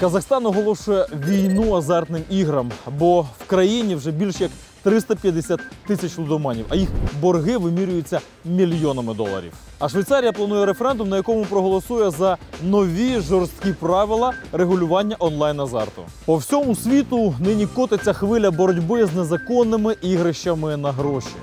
Казахстан оголошує війну азартним іграм, бо в країні вже більш як 350 тисяч лудоманів, а їх борги вимірюються мільйонами доларів. А Швейцарія планує референдум, на якому проголосує за нові жорсткі правила регулювання онлайн азарту. По всьому світу нині котиться хвиля боротьби з незаконними ігрищами на гроші.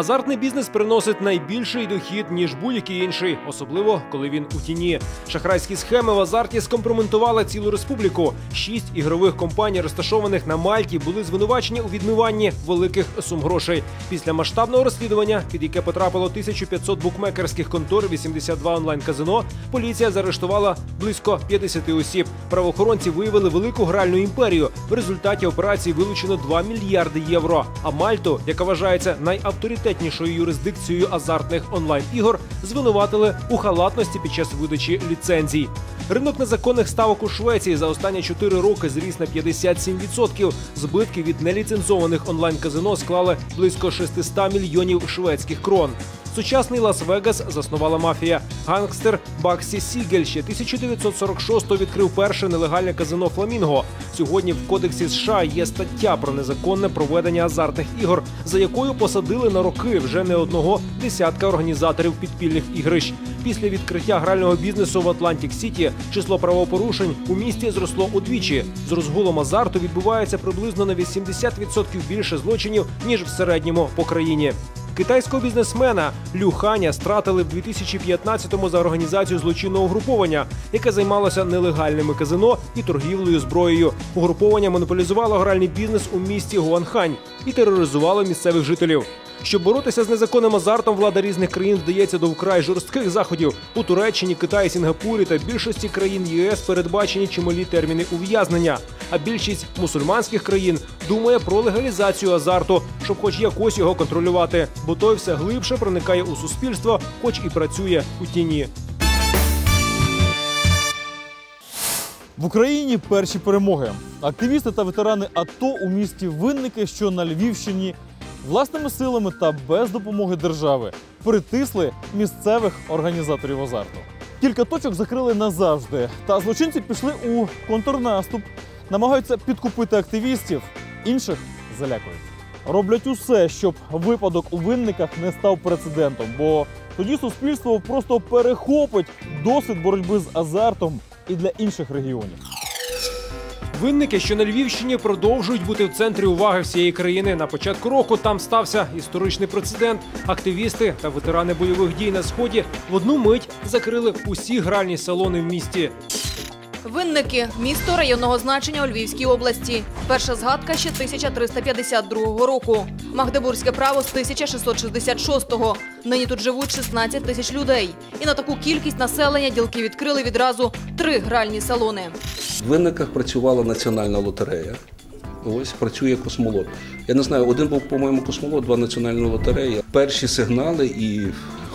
Азартний бізнес приносить найбільший дохід ніж будь-який інший, особливо коли він у тіні. Шахрайські схеми в азарті скомпрометували цілу республіку. Шість ігрових компаній, розташованих на Мальті, були звинувачені у відмиванні великих сум грошей. Після масштабного розслідування, під яке потрапило 1500 букмекерських контор, 82 онлайн-казино, поліція заарештувала близько 50 осіб. Правоохоронці виявили велику гральну імперію. В результаті операції вилучено 2 мільярди євро. А Мальту, яка вважається найавторитетнішою юрисдикцією азартних онлайн-ігор, звинуватили у халатності під час видачі ліцензій. Ринок незаконних ставок у Швеції за останні 4 роки зріс на 57%. Збитки від неліцензованих онлайн-казино склали близько 600 мільйонів шведських крон. Сучасний Лас-Вегас заснувала мафія. Гангстер Баксі Сігель ще 1946-го відкрив перше нелегальне казино Фламінго. Сьогодні в кодексі США є стаття про незаконне проведення азартних ігор, за якою посадили на роки вже не одного десятка організаторів підпільних ігрищ. Після відкриття грального бізнесу в Атлантик Сіті число правопорушень у місті зросло удвічі. З розгулом азарту відбувається приблизно на 80% більше злочинів ніж в середньому по країні. Китайського бізнесмена Лю Ханя стратили в 2015-му за організацію злочинного угруповання, яке займалося нелегальними казино і торгівлею зброєю. Угруповання монополізувало гральний бізнес у місті Гуанхань і тероризувало місцевих жителів. Щоб боротися з незаконним азартом, влада різних країн вдається до вкрай жорстких заходів. У Туреччині, Китаї, Сінгапурі та більшості країн ЄС передбачені чималі терміни ув'язнення. А більшість мусульманських країн думає про легалізацію азарту, щоб хоч якось його контролювати, бо той все глибше проникає у суспільство, хоч і працює у тіні. В Україні перші перемоги. Активісти та ветерани АТО у місті Винники, що на Львівщині, власними силами та без допомоги держави притисли місцевих організаторів азарту. Кілька точок закрили назавжди, та злочинці пішли у контрнаступ, намагаються підкупити активістів, інших залякують. Роблять усе, щоб випадок у винниках не став прецедентом, бо тоді суспільство просто перехопить досвід боротьби з азартом і для інших регіонів. Винники, що на Львівщині продовжують бути в центрі уваги всієї країни. На початку року там стався історичний прецедент. Активісти та ветерани бойових дій на сході в одну мить закрили усі гральні салони в місті. Винники місто районного значення у Львівській області. Перша згадка ще 1352 року. Магдебурзьке право з 1666-го. Нині тут живуть 16 тисяч людей. І на таку кількість населення ділки відкрили відразу три гральні салони. В винниках працювала національна лотерея. Ось працює космолот. Я не знаю, один був, по-моєму, космолот, два національні лотереї. Перші сигнали і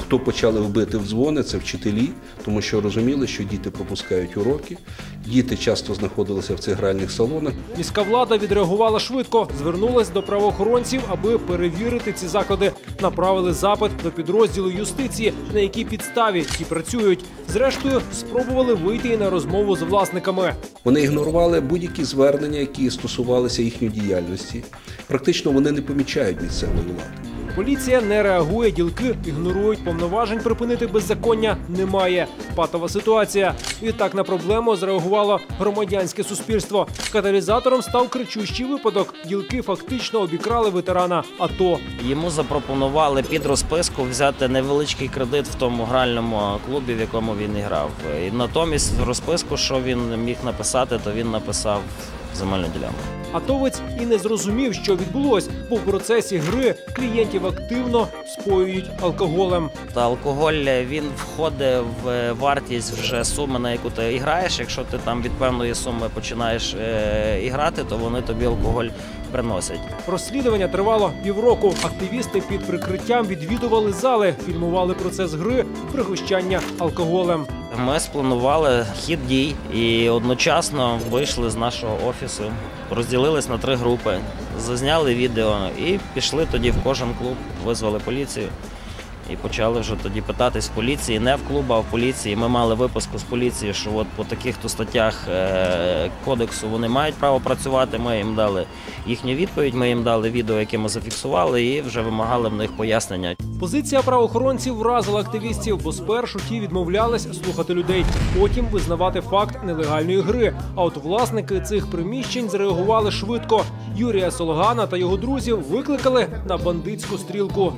хто почали вбити в дзвони, це вчителі, тому що розуміли, що діти пропускають уроки. Діти часто знаходилися в цих гральних салонах. Міська влада відреагувала швидко, звернулась до правоохоронців, аби перевірити ці заклади. Направили запит до підрозділу юстиції, на якій підставі ті працюють. Зрештою, спробували вийти і на розмову з власниками. Вони ігнорували будь-які звернення, які стосувалися їхньої діяльності. Практично вони не помічають місцевої влади. Поліція не реагує, ділки ігнорують повноважень припинити беззаконня немає. Патова ситуація. Відтак на проблему зреагувало громадянське суспільство. Каталізатором став кричущий випадок. Ділки фактично обікрали ветерана АТО. Йому запропонували під розписку взяти невеличкий кредит в тому гральному клубі, в якому він і грав. І натомість розписку, що він міг написати, то він написав земельну ділянку. Атовець і не зрозумів, що відбулось, бо в процесі гри клієнтів активно споюють алкоголем. Та алкоголь він входить в вартість вже суми, на яку ти граєш. Якщо ти там від певної суми починаєш е, іграти, то вони тобі алкоголь приносять. Розслідування тривало півроку. Активісти під прикриттям відвідували зали, фільмували процес гри, пригощання алкоголем. Ми спланували хід дій і одночасно вийшли з нашого офісу, розділились на три групи, зазняли відео і пішли тоді в кожен клуб, визвали поліцію. І почали вже тоді питатись в поліції, не в клубу, а в поліції. Ми мали випуску з поліції, що от по таких то статтях е, кодексу вони мають право працювати. Ми їм дали їхню відповідь, ми їм дали відео, яке ми зафіксували, і вже вимагали в них пояснення. Позиція правоохоронців вразила активістів, бо спершу ті відмовлялись слухати людей, потім визнавати факт нелегальної гри. А от власники цих приміщень зреагували швидко. Юрія Сологана та його друзів викликали на бандитську стрілку.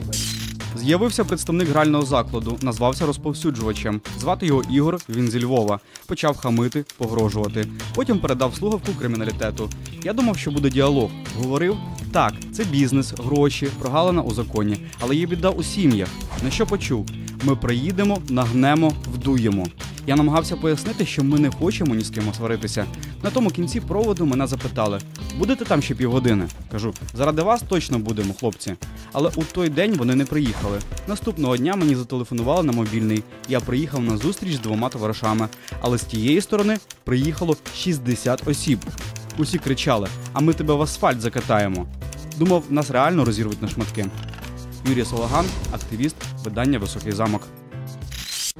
З'явився представник грального закладу, назвався розповсюджувачем. Звати його Ігор. Він зі Львова. Почав хамити, погрожувати. Потім передав слухавку криміналітету. Я думав, що буде діалог. Говорив: так, це бізнес, гроші, прогалина у законі, але є біда у сім'ях. На що почув? Ми приїдемо, нагнемо, вдуємо. Я намагався пояснити, що ми не хочемо ні з ким сваритися. На тому кінці проводу мене запитали: будете там ще півгодини? Кажу, заради вас точно будемо, хлопці. Але у той день вони не приїхали. Наступного дня мені зателефонували на мобільний. Я приїхав на зустріч з двома товаришами, але з тієї сторони приїхало 60 осіб. Усі кричали: А ми тебе в асфальт закатаємо. Думав, нас реально розірвуть на шматки. Юрій Солаган, активіст, видання Високий замок.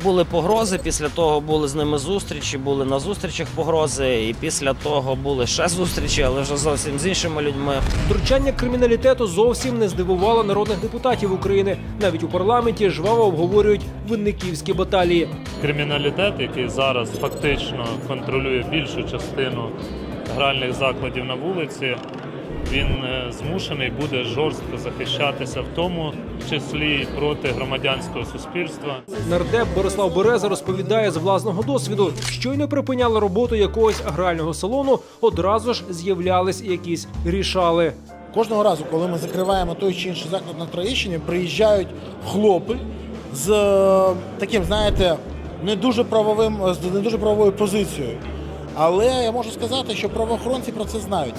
Були погрози, після того були з ними зустрічі, були на зустрічах погрози, і після того були ще зустрічі, але вже зовсім з іншими людьми. Втручання криміналітету зовсім не здивувало народних депутатів України. Навіть у парламенті жваво обговорюють винниківські баталії. криміналітет, який зараз фактично контролює більшу частину гральних закладів на вулиці, він е, змушений буде жорстко захищатися, в тому числі проти громадянського суспільства. Нардеп Борислав Береза розповідає з власного досвіду, щойно припиняли роботу якогось грального салону, одразу ж з'являлись якісь рішали. Кожного разу, коли ми закриваємо той чи інший заклад на Троєщині, приїжджають хлопи з е, таким, знаєте, не дуже правовим, з не дуже правовою позицією. Але я можу сказати, що правоохоронці про це знають.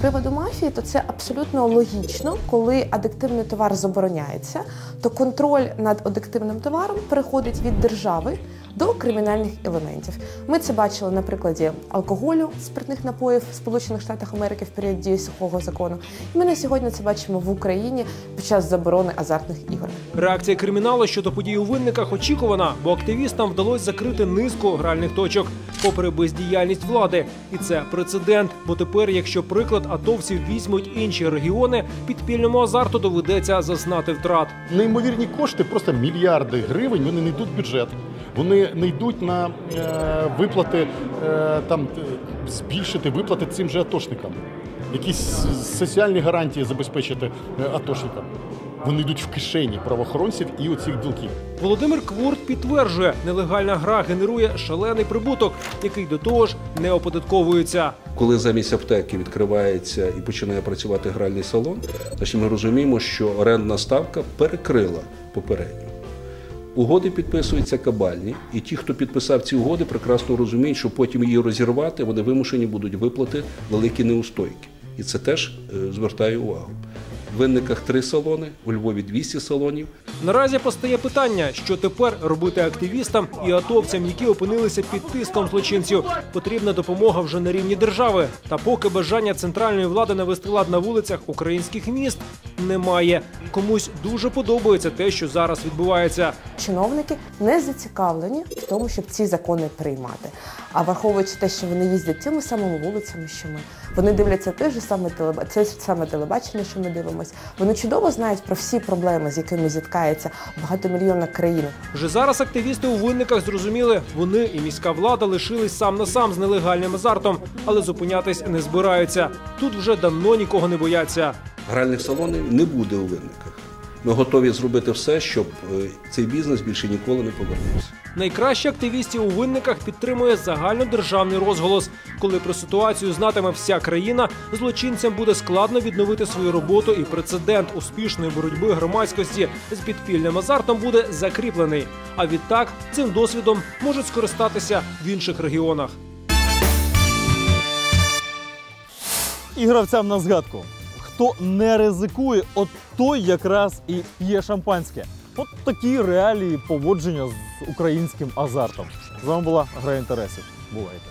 Приводу мафії, то це абсолютно логічно, коли адиктивний товар забороняється, то контроль над адиктивним товаром переходить від держави до кримінальних елементів. Ми це бачили на прикладі алкоголю, спиртних напоїв в Сполучених Штатах Америки в період дії сухого закону. І ми на сьогодні це бачимо в Україні під час заборони азартних ігор. Реакція криміналу щодо подій у винниках очікувана, бо активістам вдалося закрити низку гральних точок, попри бездіяльність влади. І це прецедент. Бо тепер, якщо приклад атовців візьмуть інші регіони, підпільному азарту доведеться зазнати втрат. неймовірні кошти, просто мільярди гривень, вони не йдуть в бюджет. Вони не йдуть на е, виплати, е, там е, збільшити виплати цим же атошникам. Якісь соціальні гарантії забезпечити е, атошникам. Вони йдуть в кишені правоохоронців і оцих ділків. Володимир Кворт підтверджує, нелегальна гра генерує шалений прибуток, який до того ж не оподатковується. Коли замість аптеки відкривається і починає працювати гральний салон, значить ми розуміємо, що орендна ставка перекрила попередню. Угоди підписуються кабальні, і ті, хто підписав ці угоди, прекрасно розуміють, що потім її розірвати, вони вимушені будуть виплати великі неустойки. І це теж звертає увагу. В винниках три салони, у Львові 200 салонів. Наразі постає питання, що тепер робити активістам і атовцям, які опинилися під тиском злочинців. Потрібна допомога вже на рівні держави. Та поки бажання центральної влади навести лад на вулицях українських міст немає. Комусь дуже подобається те, що зараз відбувається. Чиновники не зацікавлені в тому, щоб ці закони приймати. А враховуючи те, що вони їздять тими самими вулицями, що ми, вони дивляться те ж саме телеба... це саме телебачення, що ми дивимося. Вони чудово знають про всі проблеми, з якими зіткається багатомільйонна країна. Вже зараз активісти у винниках зрозуміли, вони і міська влада лишились сам на сам з нелегальним азартом, але зупинятись не збираються. Тут вже давно нікого не бояться. Гральних салонів не буде у винниках. Ми готові зробити все, щоб е, цей бізнес більше ніколи не повернувся. Найкраще активістів у винниках підтримує загальнодержавний розголос. Коли про ситуацію знатиме вся країна, злочинцям буде складно відновити свою роботу, і прецедент успішної боротьби громадськості з підпільним азартом буде закріплений. А відтак цим досвідом можуть скористатися в інших регіонах. І гравцям на згадку. Хто не ризикує, от той якраз і п'є шампанське. От такі реалії поводження з українським азартом. З вами була гра інтересів. Бувайте.